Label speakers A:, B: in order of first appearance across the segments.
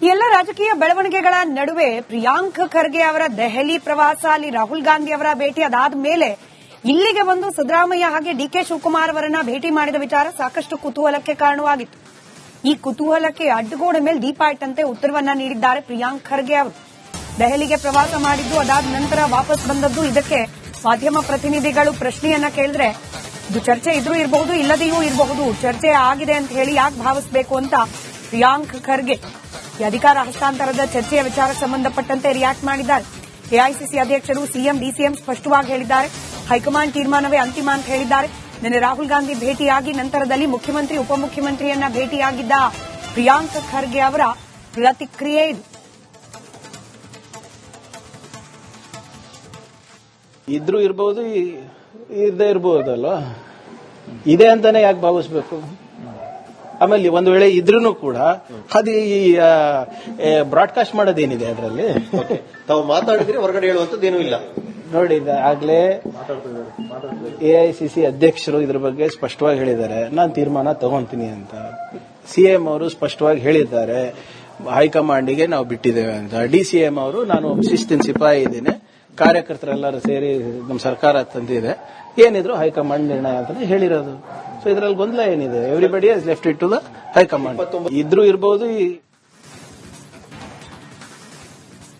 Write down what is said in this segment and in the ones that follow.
A: ಎಲ್ಲ ರಾಜಕೀಯ ಬೆಳವಣಿಗೆಗಳ ನಡುವೆ ಪ್ರಿಯಾಂಕ್ ಖರ್ಗೆ ಅವರ ದೆಹಲಿ ಪ್ರವಾಸ, ಅಲ್ಲಿ ರಾಹುಲ್ ಗಾಂಧಿ ಅವರ ಭೇಟಿ ಅದಾದ ಮೇಲೆ ಇಲ್ಲಿಗೆ ಬಂದು ಸಿದ್ದರಾಮಯ್ಯ ಹಾಗೆ ಡಿಕೆ ಶಿವಕುಮಾರ್ ಅವರನ್ನ ಭೇಟಿ ಮಾಡಿದ ವಿಚಾರ ಸಾಕಷ್ಟು ಕುತೂಹಲಕ್ಕೆ ಕಾರಣವಾಗಿತ್ತು. ಈ ಕುತೂಹಲಕ್ಕೆ ಅಡ್ಡಗೋಡೆ ಮೇಲೆ ದೀಪ ಇಟ್ಟಂತೆ ಉತ್ತರವನ್ನ ನೀಡಿದ್ದಾರೆ ಪ್ರಿಯಾಂಕ್ ಖರ್ಗೆ ಅವರು. ದೆಹಲಿಗೆ ಪ್ರವಾಸ ಮಾಡಿದ್ದು ಅದಾದ ನಂತರ ವಾಪಸ್ ಬಂದದ್ದು ಇದಕ್ಕೆ ಮಾಧ್ಯಮ ಪ್ರತಿನಿಧಿಗಳು ಪ್ರಶ್ನೆಯನ್ನ ಕೇಳಿದ್ರೆ, ಇದು ಚರ್ಚೆ ಇದ್ರೂ ಇರಬಹುದು ಇಲ್ಲದೆಯೂ ಇರಬಹುದು ಚರ್ಚೆ ಆಗಿದೆ ಅಂತ ಹೇಳಿ ಯಾಕೆ ಭಾವಿಸಬೇಕು ಅಂತ ಪ್ರಿಯಾಂಕ್ ಖರ್ಗೆ ಈ ಅಧಿಕಾರ ಹಸ್ತಾಂತರದ ಚರ್ಚೆಯ ವಿಚಾರ ಸಂಬಂಧಪಟ್ಟಂತೆ ರಿಯಾಕ್ಟ್ ಮಾಡಿದ್ದಾರೆ. ಎಐಸಿಸಿ ಅಧ್ಯಕ್ಷರು ಸಿಎಂ, ಡಿಸಿಎಂ ಸ್ಪಷ್ಟವಾಗಿ ಹೇಳಿದ್ದಾರೆ. ಹೈಕಮಾಂಡ್ ತೀರ್ಮಾನವೇ ಅಂತಿಮ ಅಂತ ಹೇಳಿದ್ದಾರೆ. ನಿನ್ನೆ ರಾಹುಲ್ ಗಾಂಧಿ ಭೇಟಿಯಾಗಿ ನಂತರದಲ್ಲಿ ಮುಖ್ಯಮಂತ್ರಿ, ಉಪಮುಖ್ಯಮಂತ್ರಿಯನ್ನ ಭೇಟಿಯಾಗಿದ್ದ ಪ್ರಿಯಾಂಕ್ ಖರ್ಗೆ ಅವರ ಪ್ರತಿಕ್ರಿಯೆ ಇದು.
B: ಇದ್ರೂ ಇರಬಹುದು ಇದ್ದೇ ಇರಬಹುದಲ್ವಾ ಇದೆ ಅಂತಾನೆ ಯಾಕೆ ಭಾವಿಸ್ಬೇಕು? ಆಮೇಲೆ ಒಂದು ವೇಳೆ ಇದ್ರೂ ಕೂಡ ಅದು ಈ ಬ್ರಾಡ್ಕಾಸ್ಟ್ ಮಾಡೋದೇನಿದೆ ಅದರಲ್ಲಿ?
C: ತಾವು ಮಾತಾಡಿದ್ರೆ ಹೊರಗಡೆ ಹೇಳುವಂತದ್ದೇನೂ ಇಲ್ಲ.
B: ನೋಡಿ ಆಗ್ಲೇ ಎಐಸಿಸಿ ಅಧ್ಯಕ್ಷರು ಇದ್ರ ಬಗ್ಗೆ ಸ್ಪಷ್ಟವಾಗಿ ಹೇಳಿದ್ದಾರೆ. ನಾನು ತೀರ್ಮಾನ ತಗೊಂತೀನಿ ಅಂತ. ಸಿಎಂ ಅವರು ಸ್ಪಷ್ಟವಾಗಿ ಹೇಳಿದ್ದಾರೆ. ಹೈಕಮಾಂಡಿಗೆ ನಾವು ಬಿಟ್ಟಿದ್ದೇವೆ ಅಂತ. ಡಿ ಸಿ ಎಂ ಅವರು ನಾನು ಶಿಸ್ತಿನ ಸಿಪಾಯಿ ಇದ್ದೀನಿ. ಕಾರ್ಯಕರ್ತರೆಲ್ಲರೂ ಸೇರಿ ನಮ್ಮ ಸರ್ಕಾರ ತಂದಿದೆ. ಏನಿದ್ರು ಹೈಕಮಾಂಡ್ ನಿರ್ಣಯ ಅಂತ ಹೇಳಿರೋದು. ಸೊ ಇದರಲ್ಲಿ ಗೊಂದಲ ಏನಿದೆ? Everybody has left it to the high command. ಇದ್ರೂ ಇರಬಹುದು ಈ-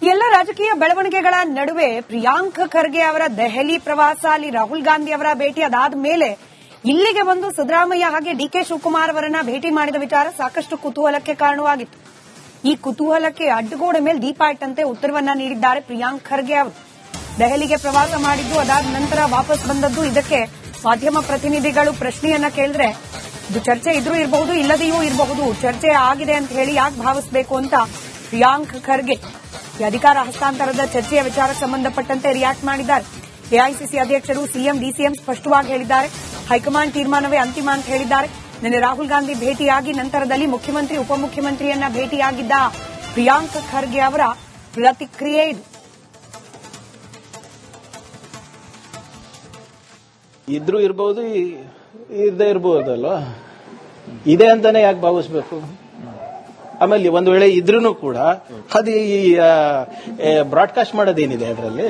A: ಎಲ್ಲ ರಾಜಕೀಯ ಬೆಳವಣಿಗೆಗಳ ನಡುವೆ ಪ್ರಿಯಾಂಕ್ ಖರ್ಗೆ ಅವರ ದೆಹಲಿ ಪ್ರವಾಸ ಅಲ್ಲಿ ರಾಹುಲ್ ಗಾಂಧಿ ಅವರ ಭೇಟಿ ಅದಾದ ಮೇಲೆ ಇಲ್ಲಿಗೆ ಬಂದು ಸಿದ್ದರಾಮಯ್ಯ ಹಾಗೆ ಡಿಕೆ ಶಿವಕುಮಾರ್ ಅವರನ್ನ ಭೇಟಿ ಮಾಡಿದ ವಿಚಾರ ಸಾಕಷ್ಟು ಕುತೂಹಲಕ್ಕೆ ಕಾರಣವಾಗಿತ್ತು. ಈ ಕುತೂಹಲಕ್ಕೆ ಅಡ್ಡಗೋಡೆ ಮೇಲೆ ದೀಪ ಇಟ್ಟಂತೆ ಉತ್ತರವನ್ನ ನೀಡಿದ್ದಾರೆ ಪ್ರಿಯಾಂಕ್ ಖರ್ಗೆ ಅವರು. ದೆಹಲಿಗೆ ಪ್ರವಾಸ ಮಾಡಿದ್ದು, ಅದಾದ ನಂತರ ವಾಪಸ್ ಬಂದದ್ದು. ಇದಕ್ಕೆ ಮಾಧ್ಯಮ ಪ್ರತಿನಿಧಿಗಳು ಪ್ರಶ್ನೆಯನ್ನ ಕೇಳಿದ್ರೆ, ಇದು ಚರ್ಚೆ ಇದ್ರೂ ಇರಬಹುದು, ಇಲ್ಲದೆಯೂ ಇರಬಹುದು. ಚರ್ಚೆ ಆಗಿದೆ ಅಂತ ಹೇಳಿ ಯಾಕೆ ಭಾವಿಸಬೇಕು ಅಂತ ಪ್ರಿಯಾಂಕ್ ಖರ್ಗೆ, ಈ ಅಧಿಕಾರ ಹಸ್ತಾಂತರದ ಚರ್ಚೆಯ ವಿಚಾರ ಸಂಬಂಧಪಟ್ಟಂತೆ ರಿಯಾಕ್ಟ್ ಮಾಡಿದ್ದಾರೆ. ಎಐಸಿಸಿ ಅಧ್ಯಕ್ಷರು, ಸಿಎಂ, ಡಿಸಿಎಂ ಸ್ಪಷ್ಟವಾಗಿ ಹೇಳಿದ್ದಾರೆ. ಹೈಕಮಾಂಡ್ ತೀರ್ಮಾನವೇ ಅಂತಿಮ ಅಂತ ಹೇಳಿದ್ದಾರೆ. ನಿನ್ನೆ ರಾಹುಲ್ ಗಾಂಧಿ ಭೇಟಿಯಾಗಿ ನಂತರದಲ್ಲಿ ಮುಖ್ಯಮಂತ್ರಿ, ಉಪಮುಖ್ಯಮಂತ್ರಿಯನ್ನ ಭೇಟಿಯಾಗಿದ್ದ ಪ್ರಿಯಾಂಕ್ ಖರ್ಗೆ ಅವರ ಪ್ರತಿಕ್ರಿಯೆ ಇದು.
B: ಇದ್ರೂ ಇರ್ಬೋದು ಇದ್ದೇ ಇರ್ದೇ ಇರ್ಬೋದಲ್ವಾ ಇದೆ ಅಂತಾನೆ ಯಾಕೆ ಭಾವಿಸ್ಬೇಕು? ಆಮೇಲೆ ಒಂದು ವೇಳೆ ಇದ್ರೂ ಕೂಡ ಅದು ಈ ಬ್ರಾಡ್ಕಾಸ್ಟ್ ಮಾಡೋದೇನಿದೆ ಅದರಲ್ಲಿ?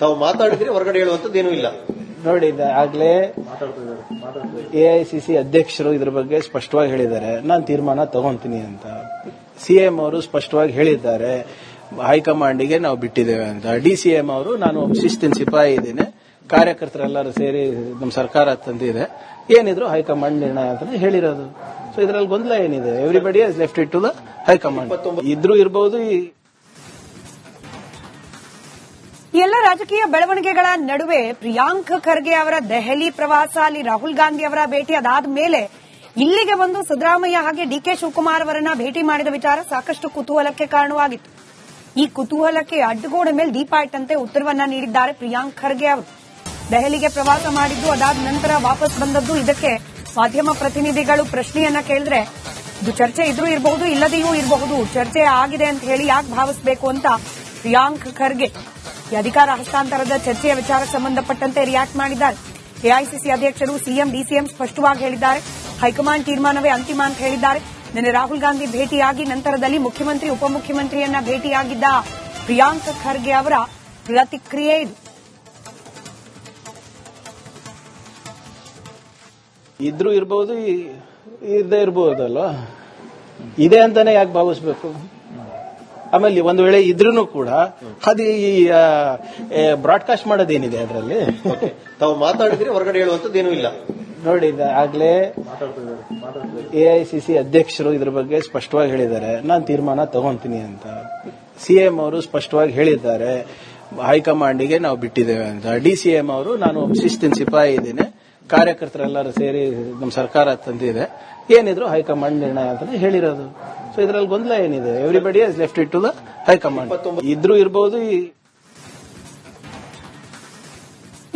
C: ತಾವು ಮಾತಾಡಿದ್ರೆ ಹೊರಗಡೆ ಹೇಳುವಂತದ್ದೇನೂ ಇಲ್ಲ.
B: ನೋಡಿ ಆಗ್ಲೇ ಸಿ ಅಧ್ಯಕ್ಷರು ಇದ್ರ ಬಗ್ಗೆ ಸ್ಪಷ್ಟವಾಗಿ ಹೇಳಿದ್ದಾರೆ. ನಾನು ತೀರ್ಮಾನ ತಗೊಂತೀನಿ ಅಂತ. ಸಿ ಎಂ ಅವರು ಸ್ಪಷ್ಟವಾಗಿ ಹೇಳಿದ್ದಾರೆ. ಹೈಕಮಾಂಡಿಗೆ ನಾವು ಬಿಟ್ಟಿದ್ದೇವೆ ಅಂತ. ಡಿ ಸಿ ಎಂ ಅವರು ನಾನು ಶಿಸ್ತಿನ ಸಿಪಾಯಿ ಇದ್ದೀನಿ. ಕಾರ್ಯಕರ್ತರೆಲ್ಲರೂ ಸೇರಿ ನಮ್ಮ ಸರ್ಕಾರ ತಂದಿದೆ. ಏನಿದ್ರು ಹೈಕಮಾಂಡ್ ನಿರ್ಣಯ ಅಂತ ಹೇಳಿರೋದು. ಸೊ ಇದರಲ್ಲಿ ಗೊಂದಲ ಏನಿದೆ? Everybody has left it to the high command. ಇದ್ರೂ ಇರಬಹುದು ಈ-
A: ಎಲ್ಲ ರಾಜಕೀಯ ಬೆಳವಣಿಗೆಗಳ ನಡುವೆ ಪ್ರಿಯಾಂಕ್ ಖರ್ಗೆ ಅವರ ದೆಹಲಿ ಪ್ರವಾಸ ಅಲ್ಲಿ ರಾಹುಲ್ ಗಾಂಧಿ ಅವರ ಭೇಟಿ ಅದಾದ ಮೇಲೆ ಇಲ್ಲಿಗೆ ಬಂದು ಸಿದ್ದರಾಮಯ್ಯ ಹಾಗೆ ಡಿಕೆ ಶಿವಕುಮಾರ್ ಅವರನ್ನ ಭೇಟಿ ಮಾಡಿದ ವಿಚಾರ ಸಾಕಷ್ಟು ಕುತೂಹಲಕ್ಕೆ ಕಾರಣವಾಗಿತ್ತು. ಈ ಕುತೂಹಲಕ್ಕೆ ಅಡ್ಡಗೋಡೆ ಮೇಲೆ ದೀಪ ಇಟ್ಟಂತೆ ಉತ್ತರವನ್ನ ನೀಡಿದ್ದಾರೆ ಪ್ರಿಯಾಂಕ್ ಖರ್ಗೆ ಅವರು. ದೆಹಲಿಗೆ ಪ್ರವಾಸ ಮಾಡಿದ್ದು, ಅದಾದ ನಂತರ ವಾಪಸ್ ಬಂದದ್ದು. ಇದಕ್ಕೆ ಮಾಧ್ಯಮ ಪ್ರತಿನಿಧಿಗಳು ಪ್ರಶ್ನೆಯನ್ನ ಕೇಳಿದ್ರೆ, ಇದು ಚರ್ಚೆ ಇದ್ರೂ ಇರಬಹುದು ಇಲ್ಲದೆಯೂ ಇರಬಹುದು ಚರ್ಚೆ ಆಗಿದೆ ಅಂತ ಹೇಳಿ ಯಾಕೆ ಭಾವಿಸಬೇಕು ಅಂತ ಪ್ರಿಯಾಂಕ್ ಖರ್ಗೆ, ಈ ಅಧಿಕಾರ ಹಸ್ತಾಂತರದ ಚರ್ಚೆಯ ವಿಚಾರ ಸಂಬಂಧಪಟ್ಟಂತೆ ರಿಯಾಕ್ಟ್ ಮಾಡಿದ್ದಾರೆ. ಎಐಸಿಸಿ ಅಧ್ಯಕ್ಷರು, ಸಿಎಂ, ಡಿಸಿಎಂ ಸ್ಪಷ್ಟವಾಗಿ ಹೇಳಿದ್ದಾರೆ. ಹೈಕಮಾಂಡ್ ತೀರ್ಮಾನವೇ ಅಂತಿಮ ಅಂತ ಹೇಳಿದ್ದಾರೆ. ನಿನ್ನೆ ರಾಹುಲ್ ಗಾಂಧಿ ಭೇಟಿಯಾಗಿ ನಂತರದಲ್ಲಿ ಮುಖ್ಯಮಂತ್ರಿ, ಉಪಮುಖ್ಯಮಂತ್ರಿಯನ್ನ ಭೇಟಿಯಾಗಿದ್ದ ಪ್ರಿಯಾಂಕ್ ಖರ್ಗೆ ಅವರ ಪ್ರತಿಕ್ರಿಯೆ ಇದು.
B: ಇದ್ರೂ ಇರ್ಬೋದು ಇದ್ದೇ ಇರ್ದೇ ಇರ್ಬೋದಲ್ವಾ? ಇದೆ ಅಂತಾನೆ ಯಾಕೆ ಭಾವಿಸ್ಬೇಕು? ಆಮೇಲೆ ಒಂದು ವೇಳೆ ಇದ್ರೂ ಕೂಡ ಅದು ಈ ಬ್ರಾಡ್ಕಾಸ್ಟ್ ಮಾಡೋದೇನಿದೆ ಅದರಲ್ಲಿ?
C: ತಾವು ಮಾತಾಡಿದ್ರೆ ಹೊರಗಡೆ ಹೇಳುವಂತದ್ದೇನೂ ಇಲ್ಲ.
B: ನೋಡಿ ಆಗ್ಲೇ ಸಿ ಅಧ್ಯಕ್ಷರು ಇದ್ರ ಬಗ್ಗೆ ಸ್ಪಷ್ಟವಾಗಿ ಹೇಳಿದ್ದಾರೆ. ನಾನು ತೀರ್ಮಾನ ತಗೊಂತೀನಿ ಅಂತ. ಸಿ ಎಂ ಅವರು ಸ್ಪಷ್ಟವಾಗಿ ಹೇಳಿದ್ದಾರೆ. ಹೈಕಮಾಂಡಿಗೆ ನಾವು ಬಿಟ್ಟಿದ್ದೇವೆ ಅಂತ. ಡಿ ಸಿ ಎಂ ಅವರು ನಾನು ಶಿಸ್ತಿನ ಸಿಪಾಯಿ ಇದ್ದೀನಿ. ಕಾರ್ಯಕರ್ತರೆಲ್ಲರೂ ಸೇರಿ ನಮ್ಮ ಸರ್ಕಾರ ತಂದಿದೆ. ಏನಿದ್ರು ಹೈಕಮಾಂಡ್ ನಿರ್ಣಯ ಅಂತ ಹೇಳಿರೋದು. ಸೊ ಇದ್ರಲ್ಲಿ ಗೊಂದಲ ಏನಿದೆ? Everybody has left it to the high command. ಇದ್ರೂ ಇರಬಹುದು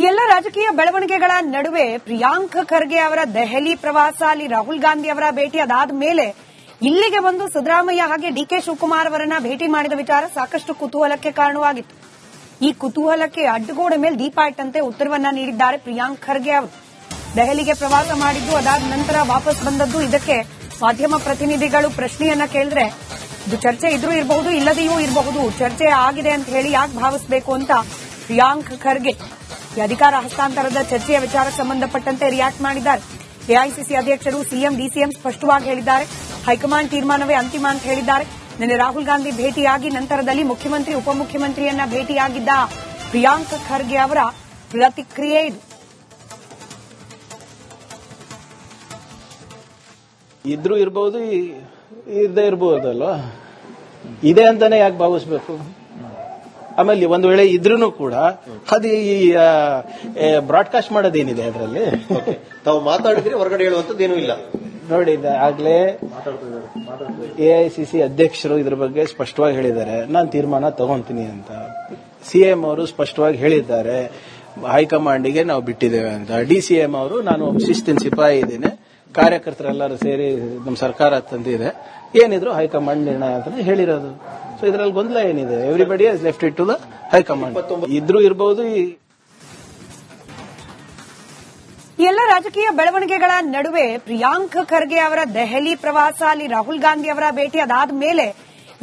A: ಎಲ್ಲ ರಾಜಕೀಯ ಬೆಳವಣಿಗೆಗಳ ನಡುವೆ ಪ್ರಿಯಾಂಕ್ ಖರ್ಗೆ ಅವರ ದೆಹಲಿ ಪ್ರವಾಸ, ಅಲ್ಲಿ ರಾಹುಲ್ ಗಾಂಧಿ ಅವರ ಭೇಟಿ ಅದಾದ ಮೇಲೆ ಇಲ್ಲಿಗೆ ಬಂದು ಸಿದ್ದರಾಮಯ್ಯ ಹಾಗೆ ಡಿಕೆ ಶಿವಕುಮಾರ್ ಅವರನ್ನ ಭೇಟಿ ಮಾಡಿದ ವಿಚಾರ ಸಾಕಷ್ಟು ಕುತೂಹಲಕ್ಕೆ ಕಾರಣವಾಗಿತ್ತು. ಈ ಕುತೂಹಲಕ್ಕೆ ಅಡ್ಡಗೋಡೆ ಮೇಲೆ ದೀಪ ಇಟ್ಟಂತೆ ಉತ್ತರವನ್ನ ನೀಡಿದ್ದಾರೆ ಪ್ರಿಯಾಂಕ್ ಖರ್ಗೆ ಅವರು. ದೆಹಲಿಗೆ ಪ್ರವಾಸ ಮಾಡಿದ್ದು, ಅದಾದ ನಂತರ ವಾಪಸ್ ಬಂದದ್ದು. ಇದಕ್ಕೆ ಮಾಧ್ಯಮ ಪ್ರತಿನಿಧಿಗಳು ಪ್ರಶ್ನೆಯನ್ನ ಕೇಳಿದ್ರೆ, ಇದು ಚರ್ಚೆ ಇದ್ರೂ ಇರಬಹುದು, ಇಲ್ಲದೆಯೂ ಇರಬಹುದು. ಚರ್ಚೆ ಆಗಿದೆ ಅಂತ ಹೇಳಿ ಯಾಕೆ ಭಾವಿಸಬೇಕು ಅಂತ ಪ್ರಿಯಾಂಕ್ ಖರ್ಗೆ, ಈ ಅಧಿಕಾರ ಹಸ್ತಾಂತರದ ಚರ್ಚೆಯ ವಿಚಾರ ಸಂಬಂಧಪಟ್ಟಂತೆ ರಿಯಾಕ್ಟ್ ಮಾಡಿದ್ದಾರೆ. ಎಐಸಿಸಿ ಅಧ್ಯಕ್ಷರು, ಸಿಎಂ, ಡಿಸಿಎಂ ಸ್ಪಷ್ಟವಾಗಿ ಹೇಳಿದ್ದಾರೆ. ಹೈಕಮಾಂಡ್ ತೀರ್ಮಾನವೇ ಅಂತಿಮ ಅಂತ ಹೇಳಿದ್ದಾರೆ. ನಿನ್ನೆ ರಾಹುಲ್ ಗಾಂಧಿ ಭೇಟಿಯಾಗಿ ನಂತರದಲ್ಲಿ ಮುಖ್ಯಮಂತ್ರಿ, ಉಪಮುಖ್ಯಮಂತ್ರಿಯನ್ನ ಭೇಟಿಯಾಗಿದ್ದ ಪ್ರಿಯಾಂಕ್ ಖರ್ಗೆ ಅವರ ಪ್ರತಿಕ್ರಿಯೆ ಇದು.
B: ಇದ್ರೂ ಇರ್ಬೋದು ಇರ್ದೇ ಇರ್ಬೋದಲ್ವಾ ಇದೆ ಅಂತಾನೆ ಯಾಕೆ ಭಾವಿಸ್ಬೇಕು? ಆಮೇಲೆ ಒಂದು ವೇಳೆ ಇದ್ರೂ ಕೂಡ ಅದು ಈ ಬ್ರಾಡ್ಕಾಸ್ಟ್ ಮಾಡೋದೇನಿದೆ ಅದರಲ್ಲಿ?
C: ತಾವು ಮಾತಾಡಿದ್ರೆ ಹೊರಗಡೆ ಹೇಳುವಂತದ್ದೇನೂ ಇಲ್ಲ.
B: ನೋಡಿ ಆಗ್ಲೇ ಸಿ ಅಧ್ಯಕ್ಷರು ಇದ್ರ ಬಗ್ಗೆ ಸ್ಪಷ್ಟವಾಗಿ ಹೇಳಿದ್ದಾರೆ. ನಾನು ತೀರ್ಮಾನ ತಗೊಂತೀನಿ ಅಂತ. ಸಿ ಎಂ ಅವರು ಸ್ಪಷ್ಟವಾಗಿ ಹೇಳಿದ್ದಾರೆ. ಹೈಕಮಾಂಡಿಗೆ ನಾವು ಬಿಟ್ಟಿದ್ದೇವೆ ಅಂತ. ಡಿ ಸಿ ಎಂ ಅವರು ನಾನು ಶಿಸ್ತಿನ ಸಿಪಾಯಿ ಇದ್ದೀನಿ. ಕಾರ್ಯಕರ್ತರೆಲ್ಲರೂ ಸೇರಿ ನಮ್ಮ ಸರ್ಕಾರ ತಂದಿದೆ. ಏನಿದ್ರು ಹೈಕಮಾಂಡ್ ನಿರ್ಣಯ ಅಂತ ಹೇಳಿರೋದು. ಸೊ ಇದರಲ್ಲಿ ಗೊಂದಲ ಏನಿದೆ? Everybody has left it to the high command. ಇದ್ರೂ
A: ಇರಬಹುದು ಎಲ್ಲ ರಾಜಕೀಯ ಬೆಳವಣಿಗೆಗಳ ನಡುವೆ ಪ್ರಿಯಾಂಕ್ ಖರ್ಗೆ ಅವರ ದೆಹಲಿ ಪ್ರವಾಸ ಅಲ್ಲಿ ರಾಹುಲ್ ಗಾಂಧಿ ಅವರ ಭೇಟಿ ಅದಾದ ಮೇಲೆ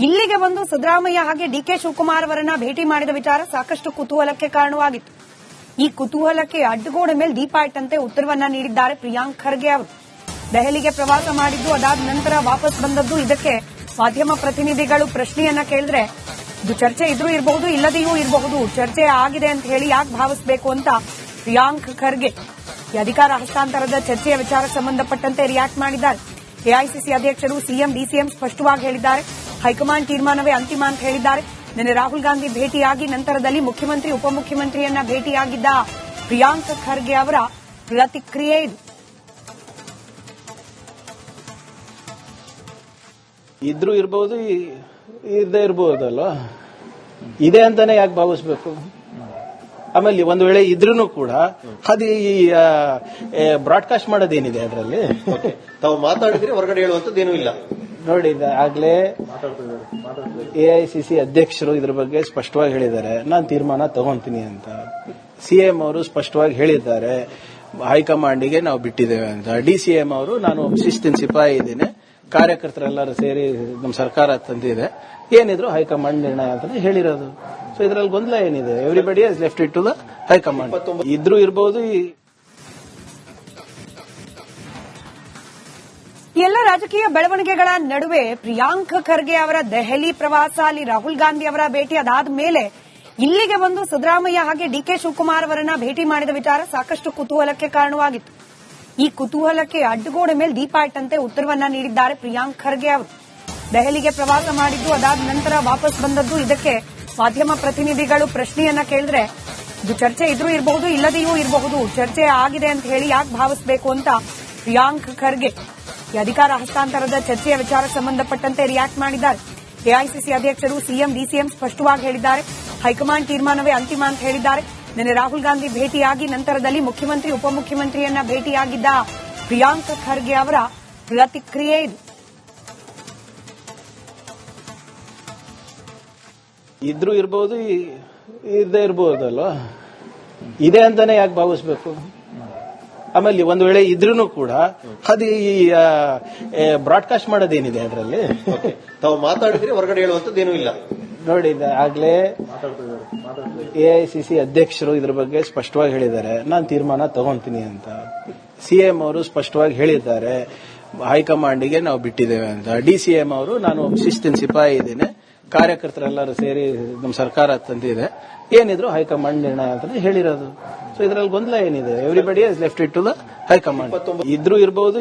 A: ಇಲ್ಲಿಗೆ ಬಂದು ಸಿದ್ದರಾಮಯ್ಯ ಹಾಗೆ ಡಿಕೆ ಶಿವಕುಮಾರ್ ಅವರನ್ನ ಭೇಟಿ ಮಾಡಿದ ವಿಚಾರ ಸಾಕಷ್ಟು ಕುತೂಹಲಕ್ಕೆ ಕಾರಣವಾಗಿತ್ತು. ಈ ಕುತೂಹಲಕ್ಕೆ ಅಡ್ಡಗೋಡೆ ಮೇಲೆ ದೀಪ ಇಟ್ಟಂತೆ ಉತ್ತರವನ್ನ ನೀಡಿದ್ದಾರೆ ಪ್ರಿಯಾಂಕ್ ಖರ್ಗೆ ಅವರು. ದೆಹಲಿಗೆ ಪ್ರವಾಸ ಮಾಡಿದ್ದು, ಅದಾದ ನಂತರ ವಾಪಸ್ ಬಂದದ್ದು. ಇದಕ್ಕೆ ಮಾಧ್ಯಮ ಪ್ರತಿನಿಧಿಗಳು ಪ್ರಶ್ನೆಯನ್ನ ಕೇಳಿದ್ರೆ, ಇದು ಚರ್ಚೆ ಇದ್ರೂ ಇರಬಹುದು ಇಲ್ಲದೆಯೂ ಇರಬಹುದು ಚರ್ಚೆ ಆಗಿದೆ ಅಂತ ಹೇಳಿ ಯಾಕೆ ಭಾವಿಸಬೇಕು ಅಂತ ಪ್ರಿಯಾಂಕ್ ಖರ್ಗೆ, ಈ ಅಧಿಕಾರ ಹಸ್ತಾಂತರದ ಚರ್ಚೆಯ ವಿಚಾರ ಸಂಬಂಧಪಟ್ಟಂತೆ ರಿಯಾಕ್ಟ್ ಮಾಡಿದ್ದಾರೆ. ಎಐಸಿಸಿ ಅಧ್ಯಕ್ಷರು, ಸಿಎಂ, ಡಿಸಿಎಂ ಸ್ಪಷ್ಟವಾಗಿ ಹೇಳಿದ್ದಾರೆ. ಹೈಕಮಾಂಡ್ ತೀರ್ಮಾನವೇ ಅಂತಿಮ ಅಂತ ಹೇಳಿದ್ದಾರೆ. ನಿನ್ನೆ ರಾಹುಲ್ ಗಾಂಧಿ ಭೇಟಿಯಾಗಿ ನಂತರದಲ್ಲಿ ಮುಖ್ಯಮಂತ್ರಿ, ಉಪಮುಖ್ಯಮಂತ್ರಿಯನ್ನ ಭೇಟಿಯಾಗಿದ್ದ ಪ್ರಿಯಾಂಕ್ ಖರ್ಗೆ ಅವರ ಪ್ರತಿಕ್ರಿಯೆ ಇದು.
B: ಇದ್ರೂ ಇರ್ಬೋದು ಈ- ಇರ್ದೇ ಇರ್ಬೋದಲ್ವಾ? ಇದೆ ಅಂತಾನೆ ಯಾಕೆ ಭಾವಿಸ್ಬೇಕು? ಆಮೇಲೆ ಒಂದು ವೇಳೆ ಇದ್ರೂ ಕೂಡ ಅದು ಈ ಬ್ರಾಡ್ಕಾಸ್ಟ್ ಮಾಡೋದೇನಿದೆ ಅದರಲ್ಲಿ?
C: ತಾವು ಮಾತಾಡಿದ್ರೆ ಹೊರಗಡೆ ಹೇಳುವಂತದ್ದೇನೂ ಇಲ್ಲ.
B: ನೋಡಿ ಆಗ್ಲೇ ಸಿ ಅಧ್ಯಕ್ಷರು ಇದ್ರ ಬಗ್ಗೆ ಸ್ಪಷ್ಟವಾಗಿ ಹೇಳಿದ್ದಾರೆ. ನಾನು ತೀರ್ಮಾನ ತಗೊಂತೀನಿ ಅಂತ. ಸಿ ಎಂ ಅವರು ಸ್ಪಷ್ಟವಾಗಿ ಹೇಳಿದ್ದಾರೆ. ಹೈಕಮಾಂಡಿಗೆ ನಾವು ಬಿಟ್ಟಿದ್ದೇವೆ ಅಂತ. ಡಿ ಸಿ ಎಂ ಅವರು ನಾನು ಶಿಸ್ತಿನ ಸಿಪಾಯಿ ಇದ್ದೀನಿ. ಕಾರ್ಯಕರ್ತರೆಲ್ಲರೂ ಸೇರಿ ನಮ್ಮ ಸರ್ಕಾರ ತಂದಿದೆ. ಏನಿದ್ರು ಹೈಕಮಾಂಡ್ ನಿರ್ಣಯ ಅಂತ ಹೇಳಿರೋದು. ಸೊ ಇದರಲ್ಲಿ ಗೊಂದಲ ಏನಿದೆ? Everybody has left it to the high command. ಇದ್ರೂ
A: ಇರಬಹುದು ಎಲ್ಲ ರಾಜಕೀಯ ಬೆಳವಣಿಗೆಗಳ ನಡುವೆ ಪ್ರಿಯಾಂಕ್ ಖರ್ಗೆ ಅವರ ದೆಹಲಿ ಪ್ರವಾಸ ಅಲ್ಲಿ ರಾಹುಲ್ ಗಾಂಧಿ ಅವರ ಭೇಟಿ ಅದಾದ ಮೇಲೆ ಇಲ್ಲಿಗೆ ಬಂದು ಸಿದ್ದರಾಮಯ್ಯ ಹಾಗೆ ಡಿಕೆ ಶಿವಕುಮಾರ್ ಅವರನ್ನ ಭೇಟಿ ಮಾಡಿದ ವಿಚಾರ ಸಾಕಷ್ಟು ಕುತೂಹಲಕ್ಕೆ ಕಾರಣವಾಗಿತ್ತು. ಈ ಕುತೂಹಲಕ್ಕೆ ಅಡ್ಡಗೋಡೆ ಮೇಲೆ ದೀಪ ಇಟ್ಟಂತೆ ಉತ್ತರವನ್ನ ನೀಡಿದ್ದಾರೆ ಪ್ರಿಯಾಂಕ್ ಖರ್ಗೆ ಅವರು. ದೆಹಲಿಗೆ ಪ್ರವಾಸ ಮಾಡಿದ್ದು, ಅದಾದ ನಂತರ ವಾಪಸ್ ಬಂದದ್ದು. ಇದಕ್ಕೆ ಮಾಧ್ಯಮ ಪ್ರತಿನಿಧಿಗಳು ಪ್ರಶ್ನೆಯನ್ನ ಕೇಳಿದ್ರೆ, ಇದು ಚರ್ಚೆ ಇದ್ರೂ ಇರಬಹುದು, ಇಲ್ಲದೆಯೂ ಇರಬಹುದು. ಚರ್ಚೆ ಆಗಿದೆ ಅಂತ ಹೇಳಿ ಯಾಕೆ ಭಾವಿಸಬೇಕು ಅಂತ ಪ್ರಿಯಾಂಕ್ ಖರ್ಗೆ ಈ ಅಧಿಕಾರ ಹಸ್ತಾಂತರದ ಚರ್ಚೆಯ ವಿಚಾರ ಸಂಬಂಧಪಟ್ಟಂತೆ ರಿಯಾಕ್ಟ್ ಮಾಡಿದ್ದಾರೆ. ಎಐಸಿಸಿ ಅಧ್ಯಕ್ಷರು, ಸಿಎಂ, ಡಿಸಿಎಂ ಸ್ಪಷ್ಟವಾಗಿ ಹೇಳಿದ್ದಾರೆ. ಹೈಕಮಾಂಡ್ ತೀರ್ಮಾನವೇ ಅಂತಿಮ ಅಂತ ಹೇಳಿದ್ದಾರೆ. ನಿನ್ನೆ ರಾಹುಲ್ ಗಾಂಧಿ ಭೇಟಿಯಾಗಿ ನಂತರದಲ್ಲಿ ಮುಖ್ಯಮಂತ್ರಿ ಉಪಮುಖ್ಯಮಂತ್ರಿಯನ್ನ ಭೇಟಿಯಾಗಿದ್ದ ಪ್ರಿಯಾಂಕ್ ಖರ್ಗೆ ಅವರ ಪ್ರತಿಕ್ರಿಯೆ ಇದು.
B: ಇದ್ರೂ ಇರ್ಬೋದು ಇದ್ದೇ ಇರಬಹುದು ಇರ್ಬೋದಲ್ವಾ ಇದೆ ಅಂತಾನೆ ಯಾಕೆ ಭಾವಿಸ್ಬೇಕು? ಆಮೇಲೆ ಒಂದು ವೇಳೆ ಇದ್ರೂ ಕೂಡ ಅದು ಈ ಬ್ರಾಡ್ಕಾಸ್ಟ್ ಮಾಡೋದೇನಿದೆ ಅದರಲ್ಲಿ?
C: ತಾವು ಮಾತಾಡಿದ್ರೆ ಹೊರಗಡೆ ಹೇಳುವಂತದ್ದೇನೂ ಇಲ್ಲ.
B: ನೋಡಿ ಆಗ್ಲೇ ಎಐಸಿಸಿ ಅಧ್ಯಕ್ಷರು ಇದ್ರ ಬಗ್ಗೆ ಸ್ಪಷ್ಟವಾಗಿ ಹೇಳಿದ್ದಾರೆ. ನಾನು ತೀರ್ಮಾನ ತಗೊಂತೀನಿ ಅಂತ. ಸಿಎಂ ಅವರು ಸ್ಪಷ್ಟವಾಗಿ ಹೇಳಿದ್ದಾರೆ. ಹೈಕಮಾಂಡಿಗೆ ನಾವು ಬಿಟ್ಟಿದ್ದೇವೆ ಅಂತ. ಡಿ ಸಿ ಎಂ ಅವರು, ನಾನು ಶಿಸ್ತಿನ ಸಿಪಾಯಿ ಇದ್ದೇನೆ. ಕಾರ್ಯಕರ್ತರೆಲ್ಲರೂ ಸೇರಿ ನಮ್ಮ ಸರ್ಕಾರ ತಂದಿದೆ. ಏನಿದ್ರು ಹೈಕಮಾಂಡ್ ನಿರ್ಣಯ ಅಂತ ಹೇಳಿರೋದು. ಸೊ ಇದರಲ್ಲಿ ಗೊಂದಲ ಏನಿದೆ? Everybody left it to the high command. ಇದ್ರೂ ಇರಬಹುದು